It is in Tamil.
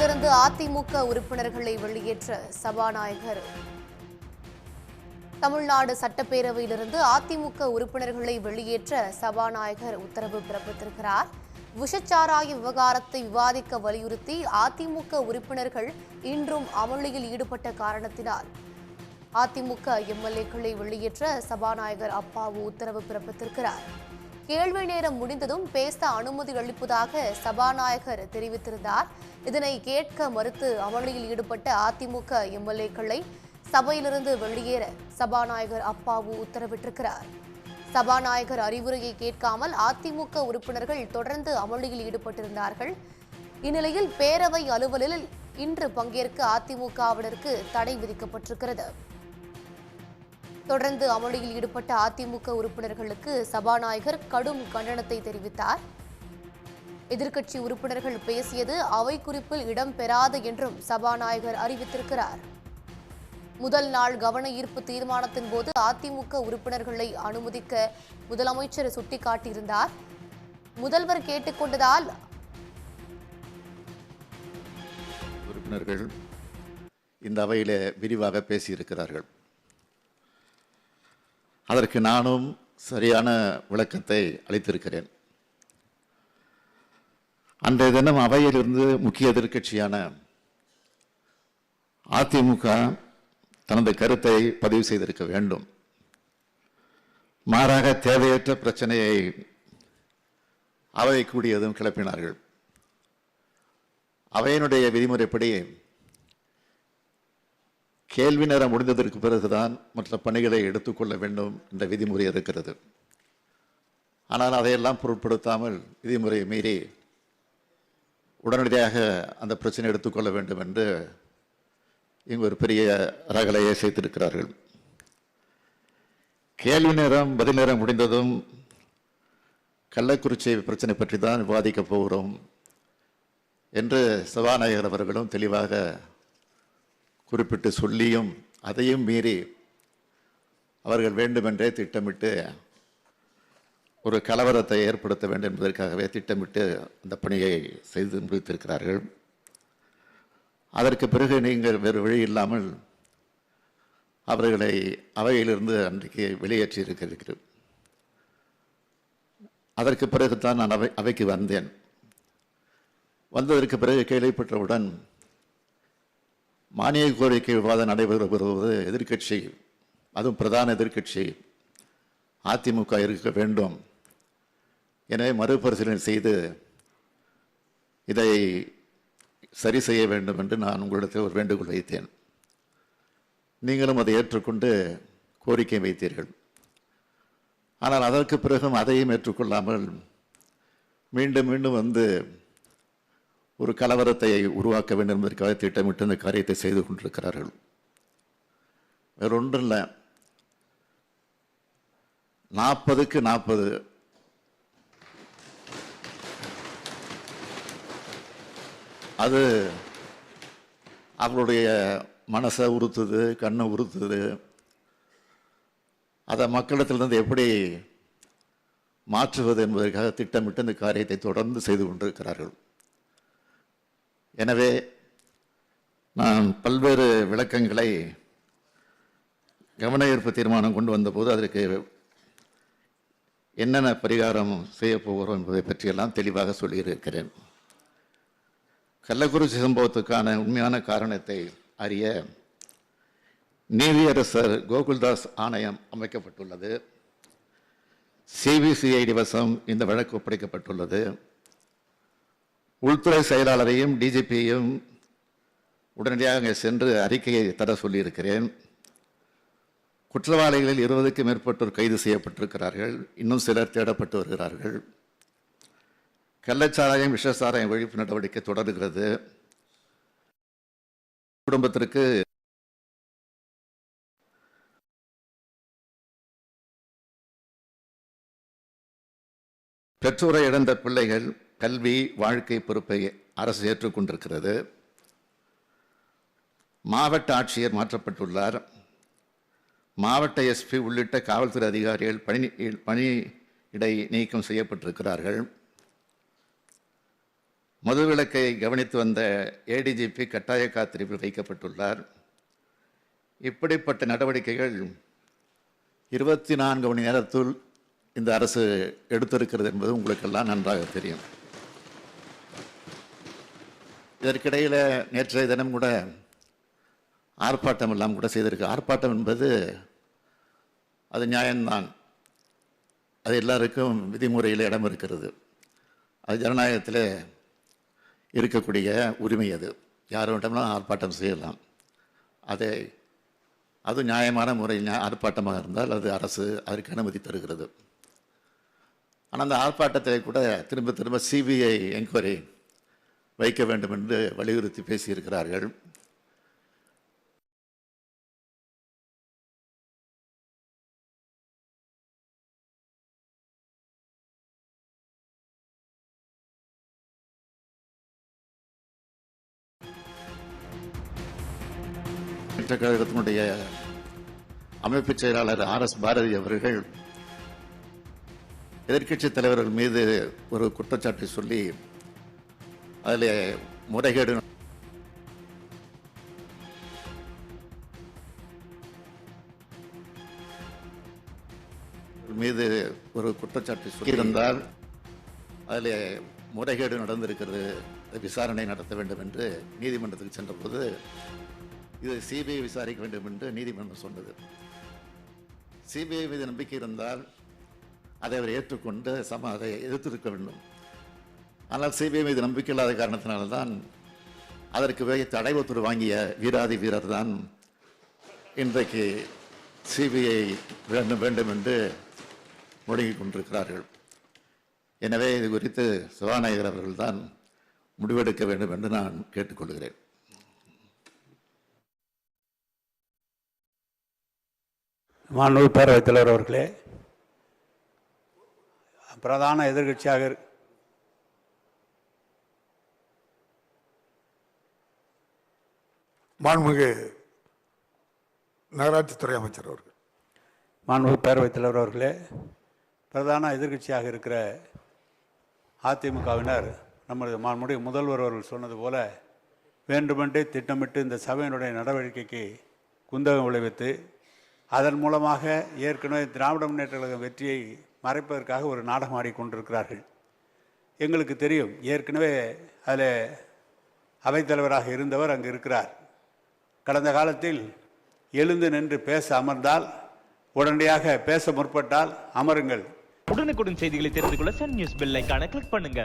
கட்சியிலிருந்து அதிமுக உறுப்பினர்களை வெளியேற்ற சபாநாயகர். தமிழ்நாடு சட்டப்பேரவையிலிருந்து அதிமுக உறுப்பினர்களை வெளியேற்ற சபாநாயகர் உத்தரவு பிறப்பித்திருக்கிறார். விஷச்சாராய விவகாரத்தை விவாதிக்க வலியுறுத்தி அதிமுக உறுப்பினர்கள் இன்றும் அமளியில் ஈடுபட்ட காரணத்தினால் அதிமுக எம்எல்ஏக்களை வெளியேற்ற சபாநாயகர் அப்பாவு உத்தரவு பிறப்பித்திருக்கிறார். கேள்வி நேரம் முடிந்ததும் பேச அனுமதி அளிப்பதாக சபாநாயகர் தெரிவித்திருந்தார். இதனை கேட்க மறுத்து அமளியில் ஈடுபட்ட அதிமுக எம்எல்ஏக்களை சபையிலிருந்து வெளியேற சபாநாயகர் அப்பாவு உத்தரவிட்டிருக்கிறார். சபாநாயகர் அறிவுரையை கேட்காமல் அதிமுக உறுப்பினர்கள் தொடர்ந்து அமளியில் ஈடுபட்டிருந்தார்கள். இந்நிலையில் பேரவை அலுவலில் இன்று பங்கேற்க அதிமுகவினருக்கு தடை விதிக்கப்பட்டிருக்கிறது. தொடர்ந்து அமளியில் ஈடுபட்ட அதிமுக உறுப்பினர்களுக்கு சபாநாயகர் கடும் கண்டனத்தை தெரிவித்தார். எதிர்க்கட்சி உறுப்பினர்கள் பேசியது அவை குறிப்பில் இடம்பெறாது என்றும் சபாநாயகர் அறிவித்திருக்கிறார். முதல் நாள் கவன ஈர்ப்பு தீர்மானத்தின் போது அதிமுக உறுப்பினர்களை அனுமதிக்க முதலமைச்சர் சுட்டிக்காட்டியிருந்தார். முதல்வர் கேட்டுக்கொண்டதால் உறுப்பினர்கள் இந்த அவையிலே விரிவாக பேசியிருக்கிறார்கள். அதற்கு நானும் சரியான விளக்கத்தை அளித்திருக்கிறேன். அன்றைய தினம் அவையிலிருந்து முக்கிய எதிர்க்கட்சியான அதிமுக தனது கருத்தை பதிவு செய்திருக்க வேண்டும். மாறாக தேவையற்ற பிரச்சனையை அவை கூடியதும் கிளப்பினார்கள். அவையினுடைய விதிமுறைப்படி கேள்வி நேரம் முடிந்ததற்கு பிறகுதான் மற்ற பணிகளை எடுத்துக்கொள்ள வேண்டும் என்ற விதிமுறை இருக்கிறது. ஆனால் அதையெல்லாம் பொருட்படுத்தாமல் விதிமுறையை மீறி உடனடியாக அந்த பிரச்சனை எடுத்துக்கொள்ள வேண்டும் என்று இங்கு ஒரு பெரிய ரகலையை செய்திருக்கிறார்கள் கேள்வி நேரம் பதில் நேரம் முடிந்ததும் கள்ளக்குறிச்சி பிரச்சனை பற்றி தான் விவாதிக்கப் போகிறோம் என்று சபாநாயகர் அவர்களும் தெளிவாக குறிப்பிட்டு சொல்லியும் அதையும் மீறி அவர்கள் வேண்டுமென்றே திட்டமிட்டு ஒரு கலவரத்தை ஏற்படுத்த வேண்டும் என்பதற்காகவே திட்டமிட்டு அந்த பணியை செய்து முடித்திருக்கிறார்கள். அதற்கு பிறகு நீங்கள் வேறு வழி இல்லாமல் அவர்களை அவையிலிருந்து அன்றைக்கு வெளியேற்றி இருக்கிறீர்கள். அதற்கு பிறகுதான் நான் அவை அவைக்கு வந்தேன். வந்ததற்கு பிறகு கேள்விப்பட்டவுடன் மானிய கோரிக்கை விவாதம் நடைபெறுவது எதிர்க்கட்சி அதுவும் பிரதான எதிர்க்கட்சி அதிமுக இருக்க வேண்டும். எனவே மறுபரிசீலனை செய்து இதை சரி செய்ய வேண்டும் என்று நான் உங்களிடத்தில் ஒரு வேண்டுகோள் வைத்தேன். நீங்களும் அதை ஏற்றுக்கொண்டு கோரிக்கை வைத்தீர்கள். ஆனால் அதற்கு பிறகும் அதையும் ஏற்றுக்கொள்ளாமல் மீண்டும் மீண்டும் வந்து ஒரு கலவரத்தை உருவாக்க வேண்டும் என்பதற்காக திட்டமிட்டு இந்த காரியத்தை செய்து கொண்டிருக்கிறார்கள். வேற ஒன்றும் இல்லை. நாற்பதுக்கு நாற்பது. அது அவளுடைய மனசை உறுத்துது கண்ணை உறுத்துது. அதை மக்களிடத்திலிருந்து எப்படி மாற்றுவது என்பதற்காக திட்டமிட்டு இந்த காரியத்தை தொடர்ந்து செய்து கொண்டிருக்கிறார்கள். எனவே நான் பல்வேறு விளக்கங்களை கவன ஈர்ப்பு தீர்மானம் கொண்டு வந்தபோது அதற்கு என்னென்ன பரிகாரம் செய்ய போகிறோம் என்பதை பற்றியெல்லாம் தெளிவாக சொல்லியிருக்கிறேன். கள்ளக்குறிச்சி சம்பவத்துக்கான உண்மையான காரணத்தை அறிய நீதியரசர் கோகுல்தாஸ் ஆணையம் அமைக்கப்பட்டுள்ளது. சிபிசிஐடி வசம் இந்த வழக்கு ஒப்படைக்கப்பட்டுள்ளது. உள்துறை செயலாளரையும் டிஜிபியையும் உடனடியாக அங்கே சென்று அறிக்கையை தர சொல்லியிருக்கிறேன். குற்றவாளிகளில் இருபதுக்கும் மேற்பட்டோர் கைது செய்யப்பட்டிருக்கிறார்கள். இன்னும் சிலர் தேடப்பட்டு வருகிறார்கள். கள்ளச்சாராயம் விஷசாராயம் ஒழிப்பு நடவடிக்கை தொடர்கிறது. குடும்பத்திற்கு பெற்றோரை இழந்த பிள்ளைகள் கல்வி வாழ்க்கை பொறுப்பை அரசு ஏற்றுக்கொண்டிருக்கிறது. மாவட்ட ஆட்சியர் மாற்றப்பட்டுள்ளார். மாவட்ட எஸ்பி உள்ளிட்ட காவல்துறை அதிகாரிகள் பணி பணி இடை நீக்கம் செய்யப்பட்டிருக்கிறார்கள். மதுவிலக்கை கவனித்து வந்த ஏடிஜிபி கட்டாய காத்திருப்பில் வைக்கப்பட்டுள்ளார். இப்படிப்பட்ட நடவடிக்கைகள் இருபத்தி நான்கு மணி நேரத்துள் இந்த அரசு எடுத்திருக்கிறது என்பது உங்களுக்கெல்லாம் நன்றாக தெரியும். இதற்கிடையில் நேற்றைய தினம் கூட ஆர்ப்பாட்டம் எல்லாம் கூட செய்திருக்கு. ஆர்ப்பாட்டம் என்பது அது நியாயம்தான். அது எல்லாருக்கும் விதிமுறையில் இடம் இருக்கிறது. அது ஜனநாயகத்தில் இருக்கக்கூடிய உரிமை அது. யார் வேண்டாம்னாலும் ஆர்ப்பாட்டம் செய்யலாம். அதை அது நியாயமான முறையில் ஆர்ப்பாட்டமாக இருந்தால் அது அரசு அதற்கு அனுமதி தருகிறது. ஆனால் அந்த ஆர்ப்பாட்டத்தை கூட திரும்ப திரும்ப சிபிஐ என்கொயரி வைக்க வேண்டும் என்று வலியுறுத்தி பேசியிருக்கிறார்கள். கழகத்தினுடைய அமைப்பு செயலாளர் ஆர் எஸ் பாரதி அவர்கள் எதிர்க்கட்சித் தலைவர்கள் மீது ஒரு குற்றச்சாட்டை சொல்லி அதில் முறைகேடு மீது ஒரு குற்றச்சாட்டை சொல்லியிருந்தால் அதில் முறைகேடு நடந்திருக்கிறது விசாரணை நடத்த வேண்டும் என்று நீதிமன்றத்துக்கு சென்றபோது இது சிபிஐ விசாரிக்க வேண்டும் என்று நீதிமன்றம் சொன்னது. சிபிஐ மீது நம்பிக்கை இருந்தால் அதை அவர் ஏற்றுக்கொண்டு சம அதை எதிர்த்திருக்க வேண்டும். ஆனால் சிபிஐ மீது நம்பிக்கை இல்லாத காரணத்தினால்தான் அதற்கு வேக தடை உத்தரவு வாங்கிய வீராதி வீரர் தான் இன்றைக்கு சிபிஐ வேண்டும் வேண்டும் என்று முடங்கிக் கொண்டிருக்கிறார்கள். எனவே இது குறித்து சபாநாயகர் அவர்கள்தான் முடிவெடுக்க வேண்டும் என்று நான் கேட்டுக்கொள்கிறேன். மாண்புமிகு பேரவைத் தலைவர் அவர்களே பிரதான எதிர்கட்சியாக மாண்புமிகு நகராட்சித்துறை அமைச்சர் அவர்கள். மாண்புமிகு பேரவைத் தலைவர் அவர்களே பிரதான எதிர்க்கட்சியாக இருக்கிற அதிமுகவினர் நமது மாண்புடைய முதல்வர் அவர்கள் சொன்னது போல வேண்டுமென்றே திட்டமிட்டு இந்த சபையினுடைய நடவடிக்கைக்கு குந்தகம் விளைவித்து அதன் மூலமாக ஏற்கனவே திராவிட முன்னேற்ற கழகம் வெற்றியை மறைப்பதற்காக ஒரு நாடகம் ஆடிக்கொண்டிருக்கிறார்கள் எங்களுக்கு தெரியும் ஏற்கனவே அதில் அவைத்தலைவராக இருந்தவர் அங்கு இருக்கிறார். கடந்த காலத்தில் எழுந்து நின்று பேச அமர்ந்தால் உடனடியாக பேச முற்பட்டால் அமருங்கள். உடனுக்குடன் செய்திகளை தெரிந்து கொள்ள சன் நியூஸ் பெல் ஐகானை கிளிக் பண்ணுங்க.